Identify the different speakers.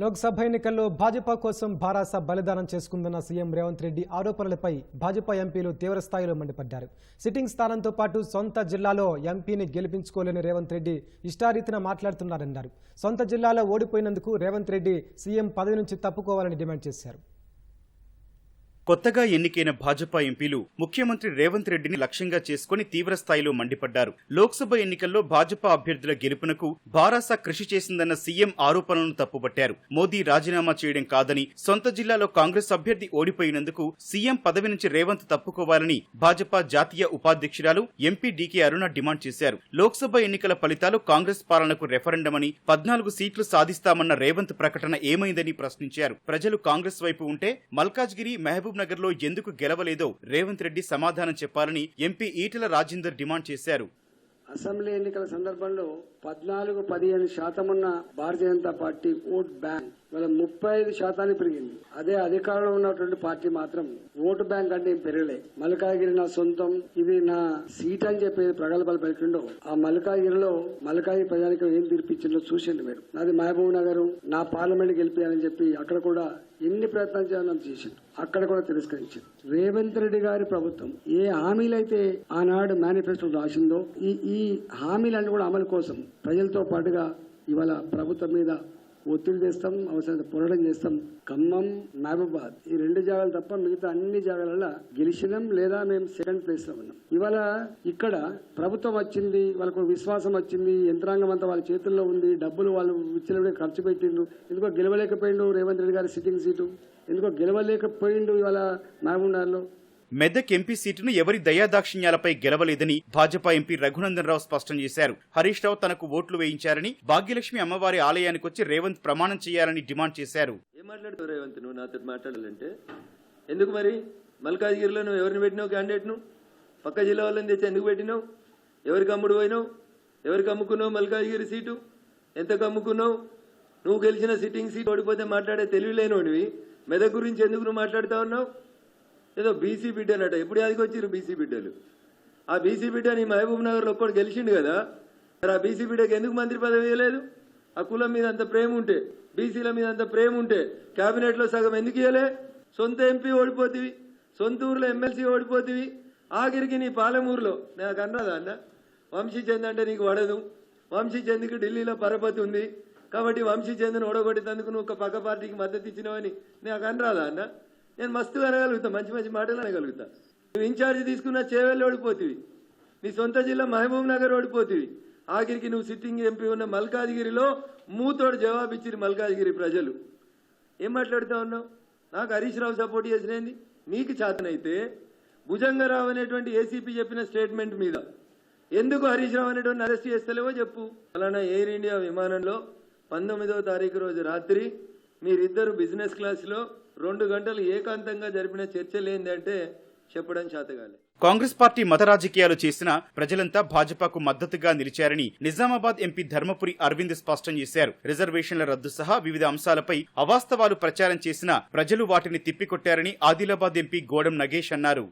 Speaker 1: లోక్సభ ఎన్నికల్లో భాజపా కోసం భారాస బలిదానం చేసుకుందన్న సీఎం రేవంత్ రెడ్డి ఆరోపణలపై భాజపా ఎంపీలు తీవ్రస్థాయిలో మండిపడ్డారు. సిట్టింగ్ స్థానంతో పాటు సొంత జిల్లాలో ఎంపీని గెలిపించుకోలేని రేవంత్ రెడ్డి ఇష్టారీతిన మాట్లాడుతున్నారన్నారు. సొంత జిల్లాలో ఓడిపోయినందుకు రేవంత్ రెడ్డి సీఎం పదవి నుంచి తప్పుకోవాలని డిమాండ్ చేశారు.
Speaker 2: కొత్తగా ఎన్నికైన భాజపా ఎంపీలు ముఖ్యమంత్రి రేవంత్ రెడ్డిని లక్ష్యంగా చేసుకుని తీవ్ర స్థాయిలో మండిపడ్డారు. లోక్సభ ఎన్నికల్లో భాజపా అభ్యర్థుల గెలుపునకు భారాస కృషి చేసిందన్న సీఎం ఆరోపణలను తప్పుపట్టారు మోదీ రాజీనామా చేయడం కాదని సొంత జిల్లాలో కాంగ్రెస్ అభ్యర్థి ఓడిపోయినందుకు సీఎం పదవి నుంచి రేవంత్ తప్పుకోవాలని భాజపా జాతీయ ఉపాధ్యక్షురాలు MP D K Aruna demand చేశారు. లోక్సభ ఎన్నికల ఫలితాలు కాంగ్రెస్ పాలనకు రెఫరెండమని పద్నాలుగు సీట్లు సాధిస్తామన్న రేవంత్ ప్రకటన ఏమైందని ప్రశ్నించారు. ప్రజలు కాంగ్రెస్ వైపు ఉంటే మల్కాజ్గిరి మహబూబ్ నగర్లో ఎందుకు గెలవలేదో రేవంత్ రెడ్డి సమాధానం చెప్పాలని ఎంపీ ఈటెల రాజేందర్ డిమాండ్ చేశారు.
Speaker 3: అసెంబ్లీ ఎన్నికల సందర్భంలో పద్నాలుగు పదిహేను శాతం ఉన్న Bharatiya Janata party vote bank ఇవాళ ముప్పై ఐదు శాతానికి పెరిగింది. అదే అధికారంలో ఉన్నటువంటి పార్టీ మాత్రం ఓటు బ్యాంక్ అంటే ఏం పెరగలే. మల్కాగిరి నా సొంతం ఇది నా సీట్ అని చెప్పి ప్రగల్భాలు పలికిండో ఆ మల్కాగిరిలో మల్కాగిరి ప్రజానికి ఏం తీర్పిచ్చిందో చూసిండు మీరు. నాది మహబూబ్ నగర్ నా పార్లమెంట్ గెలిపించాలని చెప్పి అక్కడ కూడా ఎన్ని ప్రయత్నాలు చేయాలని చేసిండు. అక్కడ కూడా తిరస్కరించింది రేవంత్ రెడ్డి గారి ప్రభుత్వం ఏ హామీలైతే ఆనాడు మేనిఫెస్టో రాసిందో ఈ ఈ హామీలన్నీ కూడా అమలు కోసం ప్రజలతో పాటుగా ఇవాళ ప్రభుత్వం మీద ఒత్తిడి చేస్తాం అవసరం పోరాటం చేస్తాం. ఖమ్మం మహబూబాద్ ఈ రెండు జాగాలు తప్ప మిగతా అన్ని జాగాలలో గెలిచినాం లేదా మేము సెకండ్ ప్లేస్లో ఉన్నాం. ఇవాళ ఇక్కడ ప్రభుత్వం వచ్చింది వాళ్ళకు విశ్వాసం వచ్చింది యంత్రాంగం అంతా వాళ్ళ చేతుల్లో ఉంది డబ్బులు వాళ్ళు ఇచ్చినప్పుడే ఖర్చు పెట్టిండు ఎందుకో గెలవలేకపోయిండు రేవంత్ రెడ్డి గారి సిట్టింగ్ సీటు ఎందుకో గెలవలేకపోయిండు ఇవాళ మహబూబ్
Speaker 2: మెదక్ ఎంపీ సీటును ఎవరి దయాదాక్షిణ్యాలపై గెలవలేదని భాజపా ఎంపీ రఘునందన్ రావు స్పష్టం చేశారు. హరీష్ రావు తనకు ఓట్లు వేయించారని భాగ్యలక్ష్మి అమ్మవారి ఆలయానికి వచ్చి రేవంత్ ప్రమాణం చేయాలని డిమాండ్ చేశారు.
Speaker 4: రేవంత్? నువ్వు నాతో మాట్లాడాలంటే? ఎందుకు మరి? మల్కాజ్గిరిలో నువ్వు ఎవరిని పెట్టినావు క్యాండిడేట్ను? పక్క జిల్లా వాళ్ళని తెచ్చి ఎందుకు పెట్టినావు? ఎవరికి అమ్ముడు పోయినావు? ఎవరికి అమ్ముకున్నావు మల్కాజ్గిరి సీటు? ఎంతకు అమ్ముకున్నావు? నువ్వు గెలిచిన సిట్టింగ్ సీట్ ఓడిపోతే మాట్లాడే తెలివి మెదక్ గురించి ఎందుకు నువ్వు మాట్లాడుతా ఉన్నావు? ఏదో బీసీ బిడ్డనట ఎప్పుడు యాదికి వచ్చిర్రు బీసీ బిడ్డలు? ఆ బీసీ బిడ్డ నీ మహబూబ్ నగర్లో ఒక్కడు గెలిచిండు కదా? మరి ఆ బీసీ బిడ్డకి ఎందుకు మంత్రి పదవి ఇవ్వలేదు ఆ కులం మీద అంత ప్రేమ ఉంటే బీసీల మీద అంత ప్రేమ ఉంటే క్యాబినెట్లో సగం ఎందుకు ఇవ్వలే సొంత ఎంపీ ఓడిపోతివి సొంత ఊర్లో ఎమ్మెల్సీ ఓడిపోతివి. ఆఖరికి నీ పాలమూరులో నాకు అన్నదా అన్న? వంశీచంద్ అంటే నీకు పడదు వంశీచంద్కి ఢిల్లీలో పరపతి ఉంది. కాబట్టి వంశీ చంద్ను ఓడగొట్టేందుకు నువ్వు ఒక పక్క పార్టీకి మద్దతు ఇచ్చినావని నాకు అనరాదా అన్న? నేను మస్తుగా అనగలుగుతా మంచి మంచి మాటలు అనగలుగుతా. నువ్వు ఇన్ఛార్జ్ తీసుకున్న చేవెళ్ళు ఓడిపోతివి. నీ సొంత జిల్లా మహబూబ్ నగర్ ఓడిపోతివి. ఆఖరికి నువ్వు సిట్టింగ్ ఎంపీ ఉన్న మల్కాజ్గిరిలో మూతోడు జవాబు మల్కాజ్గిరి ప్రజలు. ఏం మాట్లాడుతా ఉన్నావు? నాకు హరీష్ రావు సపోర్ట్ చేసినది? నీకు చేతనైతే భుజంగరావు అనేటువంటి ఏసీపీ చెప్పిన స్టేట్మెంట్ మీద. ఎందుకు హరీష్ రావు అనేటువంటి అరెస్ట్ చేస్తలేవో చెప్పు. అలానా ఎయిర్ ఇండియా విమానంలో పంతొమ్మిదవ తారీఖు రోజు రాత్రి మీరిద్దరు బిజినెస్ క్లాస్లో రెండు గంటలు ఏకాంతంగా జరిపిన చర్చలు ఏంటంటే చెప్పడం చేతగాలి.
Speaker 2: కాంగ్రెస్ పార్టీ మత రాజకీయాలు చేసిన ప్రజలంతా భాజపాకు మద్దతుగా నిలిచారని నిజామాబాద్ ఎంపీ ధర్మపురి అరవింద్ స్పష్టం చేశారు. రిజర్వేషన్ల రద్దు సహా వివిధ అంశాలపై అవాస్తవాలు ప్రచారం చేసిన ప్రజలు వాటిని తిప్పికొట్టారని ఆదిలాబాద్ ఎంపీ గోడం నగేష్ అన్నారు.